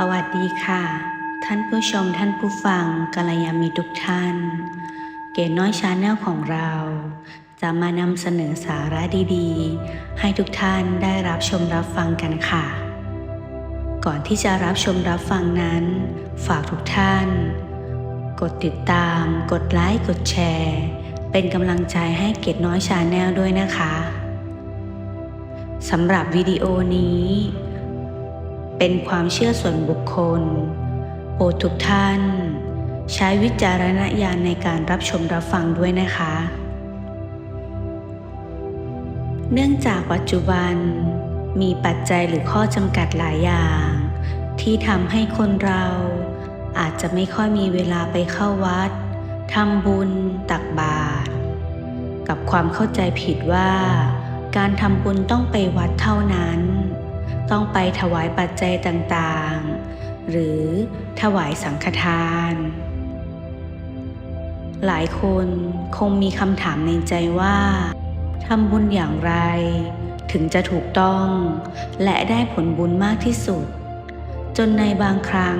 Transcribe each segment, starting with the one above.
สวัสดีค่ะ ท่านผู้ชมท่านผู้ฟังกัลยาณมิตรทุกท่าน เกดน้อยชาแนลของเรา จะมานำเสนอสาระดีๆ ให้ทุกท่านได้รับชมรับฟังกันค่ะ ก่อนที่จะรับชมรับฟังนั้น ฝากทุกท่าน กดติดตาม กดไลค์กดแชร์ เป็นกำลังใจให้เกดน้อยชาแนลด้วยนะคะสำหรับวิดีโอนี้ เป็นความเชื่อส่วนบุคคล โปรดทุกท่าน ใช้วิจารณญาณในการรับชมรับฟังด้วยนะคะ เนื่องจากปัจจุบันมีปัจจัยหรือข้อจำกัดหลายอย่าง ที่ทำให้คนเราอาจจะไม่ค่อยมีเวลาไปเข้าวัดทำบุญตักบาตรกับความเข้าใจผิดว่า การทำบุญต้องไปวัดเท่านั้น ต้องไปถวายปัจจัยต่างๆ หรือถวายสังฆทาน หลายคนคงมีคำถามในใจว่าทำบุญอย่างไร ถึงจะถูกต้อง และได้ผลบุญมากที่สุด จนในบางครั้ง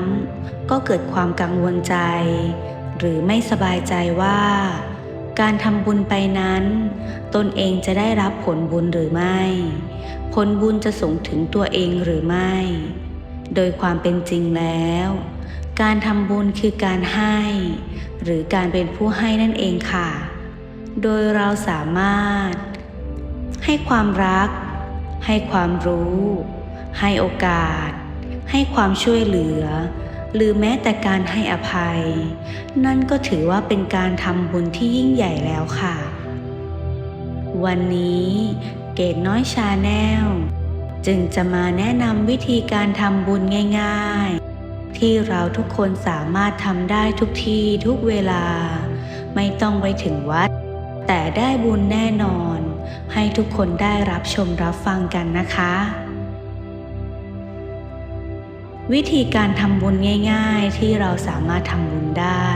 ก็เกิดความกังวลใจ หรือไม่สบายใจว่า การทำบุญไปนั้น ตนเองจะได้รับผลบุญหรือไม่ ผลบุญจะส่งถึงตัวเองหรือไม่ โดยความเป็นจริงแล้ว การทำบุญคือการให้ หรือการเป็นผู้ให้นั่นเองค่ะ โดยเราสามารถ ให้ความรัก ให้ความรู้ ให้โอกาส ให้ความช่วยเหลือ หรือแม้แต่การให้อภัย นั่นก็ถือว่าเป็นการทำบุญที่ยิ่งใหญ่แล้วค่ะ วันนี้เกดน้อยชาแนลจึงจะมาแนะนำวิธีการทำบุญง่ายๆ ที่เราทุกคนสามารถทำได้ทุกที่ทุกเวลา ไม่ต้องไปถึงวัด แต่ได้บุญแน่นอน ให้ทุกคนได้รับชมรับฟังกันนะคะ วิธีการทำบุญง่าย ๆ ที่เราสามารถทำบุญได้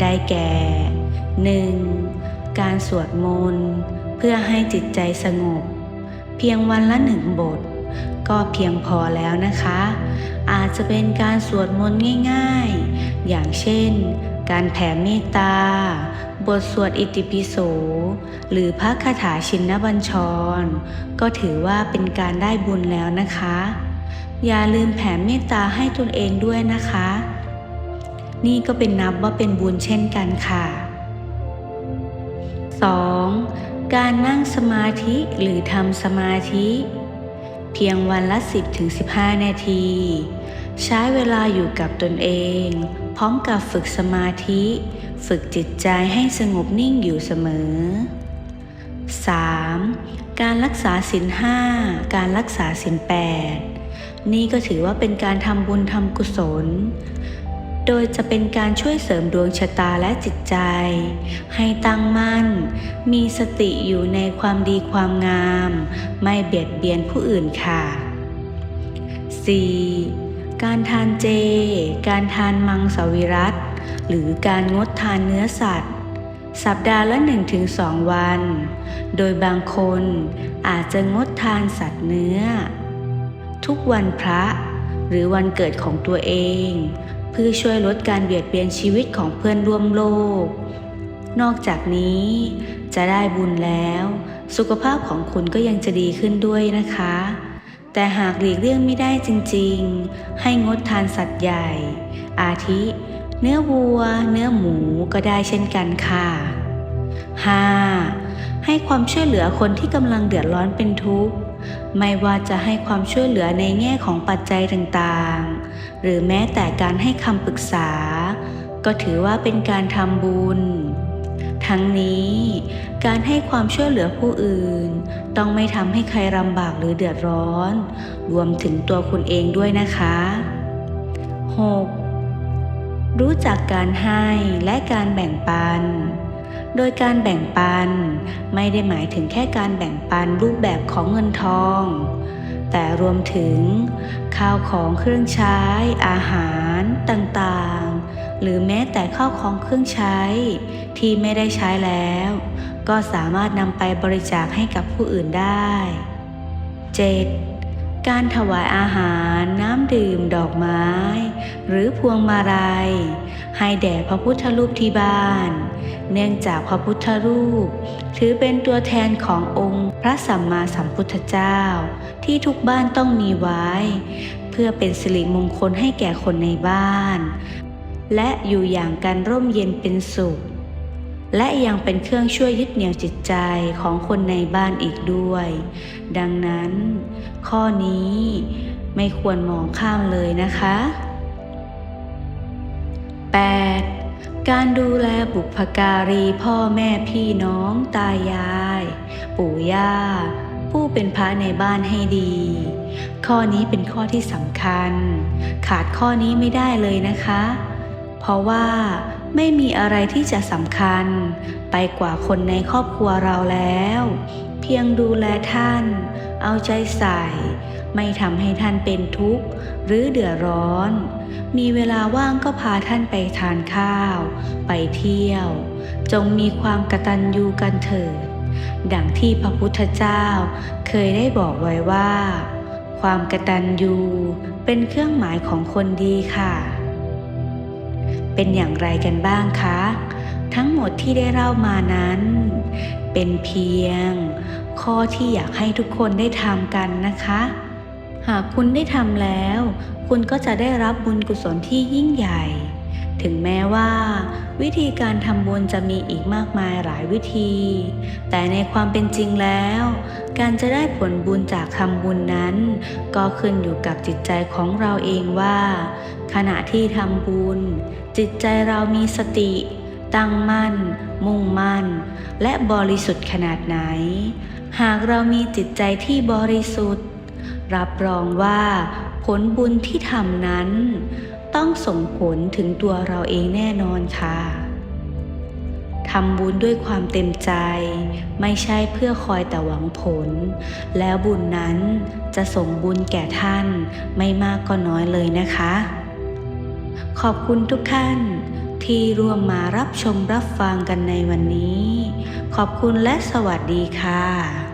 ได้แก่ 1. การสวดมนต์เพื่อให้จิตใจสงบ เพียงวันละหนึ่งบท ก็เพียงพอแล้วนะคะ อาจจะเป็นการสวดมนต์ง่าย ๆ อย่างเช่น การแผ่เมตตา บทสวดอิติปิโส หรือพระคาถาชินบัญชร ก็ถือว่าเป็นการได้บุญแล้วนะคะ อย่าลืมแผ่เมตตาให้ตนเองด้วยนะคะ นี่ก็เป็นนับว่าเป็นบุญเช่นกันค่ะ 2. การนั่งสมาธิหรือทำสมาธิ เพียงวันละ 10-15 นาที ใช้เวลาอยู่กับตนเอง พร้อมกับฝึกสมาธิ ฝึกจิตใจให้สงบนิ่งอยู่เสมอ 3. การรักษาศีลห้า การรักษาศีลแปด นี่ก็ถือว่าเป็นการทำบุญทำกุศล โดยจะเป็นการช่วยเสริมดวงชะตาและจิตใจ ให้ตั้งมั่น มีสติอยู่ในความดีความงาม ไม่เบียดเบียนผู้อื่นค่ะ 4. การทานเจ การทานมังสวิรัตหรือการงดทานเนื้อสัตว์ สัปดาห์ละ 1-2 วัน โดยบางคนอาจจะงดทานสัตว์เนื้อ ทุกวันพระ หรือวันเกิดของตัวเอง เพื่อช่วยลดการเบียดเบียนชีวิตของเพื่อนร่วมโลก นอกจากนี้จะได้บุญแล้ว สุขภาพของคุณก็ยังจะดีขึ้นด้วยนะคะ แต่หากหลีกเลี่ยงไม่ได้จริงๆ ให้งดทานสัตว์ใหญ่ อาทิ เนื้อวัว เนื้อหมูก็ได้เช่นกันค่ะ 5. ให้ความช่วยเหลือคนที่กำลังเดือดร้อนเป็นทุกข์ ไม่ว่าจะให้ความช่วยเหลือในแง่ของปัจจัยต่างๆ หรือแม้แต่การให้คำปรึกษา ก็ถือว่าเป็นการทำบุญ ทั้งนี้ การให้ความช่วยเหลือผู้อื่น ต้องไม่ทำให้ใครลำบากหรือเดือดร้อน รวมถึงตัวคุณเองด้วยนะคะ 6. รู้จักการให้และการแบ่งปันโดยการแบ่งปัน ไม่ได้หมายถึงแค่การแบ่งปันรูปแบบของเงินทอง แต่รวมถึง ข้าวของเครื่องใช้ อาหารต่างๆ หรือแม้แต่ข้าวของเครื่องใช้ ที่ไม่ได้ใช้แล้ว ก็สามารถนำไปบริจาคให้กับผู้อื่นได้ 7. การถวายอาหารน้ำดื่มดอกไม้ หรือพวงมาลัยให้แด่พระพุทธรูปที่บ้าน เนื่องจากพระพุทธรูป ถือเป็นตัวแทนขององค์พระสัมมาสัมพุทธเจ้า ที่ทุกบ้านต้องมีไว้ เพื่อเป็นสิริมงคลให้แก่คนในบ้าน และอยู่อย่างกันร่มเย็นเป็นสุข และยังเป็นเครื่องช่วยยึดเหนี่ยวจิตใจของคนในบ้านอีกด้วย ดังนั้น ข้อนี้ไม่ควรมองข้ามเลยนะคะ 8. การดูแลบุพการีพ่อแม่พี่น้องตายาย ปู่ย่า ผู้เป็นพระในบ้านให้ดี ข้อนี้เป็นข้อที่สำคัญ ขาดข้อนี้ไม่ได้เลยนะคะ เพราะว่าไม่มีอะไรที่จะสำคัญ ไปกว่าคนในครอบครัวเราแล้ว เพียงดูแลท่าน เอาใจใส่ ไม่ทำให้ท่านเป็นทุกข์หรือเดือดร้อน มีเวลาว่างก็พาท่านไปทานข้าว ไปเที่ยว จงมีความกตัญญูกันเถิด ดังที่พระพุทธเจ้าเคยได้บอกไว้ว่า ความกตัญญูเป็นเครื่องหมายของคนดีค่ะ เป็นอย่างไรกันบ้างคะ ทั้งหมดที่ได้เล่ามานั้น เป็นเพียงข้อที่อยากให้ทุกคนได้ทำกันนะคะ หากคุณได้ทำแล้ว คุณก็จะได้รับบุญกุศลที่ยิ่งใหญ่ ถึงแม้ว่า วิธีการทำบุญจะมีอีกมากมายหลายวิธี แต่ในความเป็นจริงแล้ว การจะได้ผลบุญจากทำบุญนั้น ก็ขึ้นอยู่กับจิตใจของเราเองว่า ขณะที่ทำบุญ จิตใจเรามีสติ ตั้งมั่น มุ่งมั่น และบริสุทธิ์ขนาดไหน หากเรามีจิตใจที่บริสุทธิ์ รับรองว่า ผลบุญที่ทำนั้น ต้องส่งผลถึงตัวเราเองแน่นอนค่ะทำบุญด้วยความเต็มใจ ไม่ใช่เพื่อคอยแต่หวังผล แล้วบุญนั้นจะส่งบุญแก่ท่านไม่มากก็น้อยเลยนะคะ ขอบคุณทุกท่านที่ร่วมมารับชมรับฟังกันในวันนี้ ขอบคุณและสวัสดีค่ะ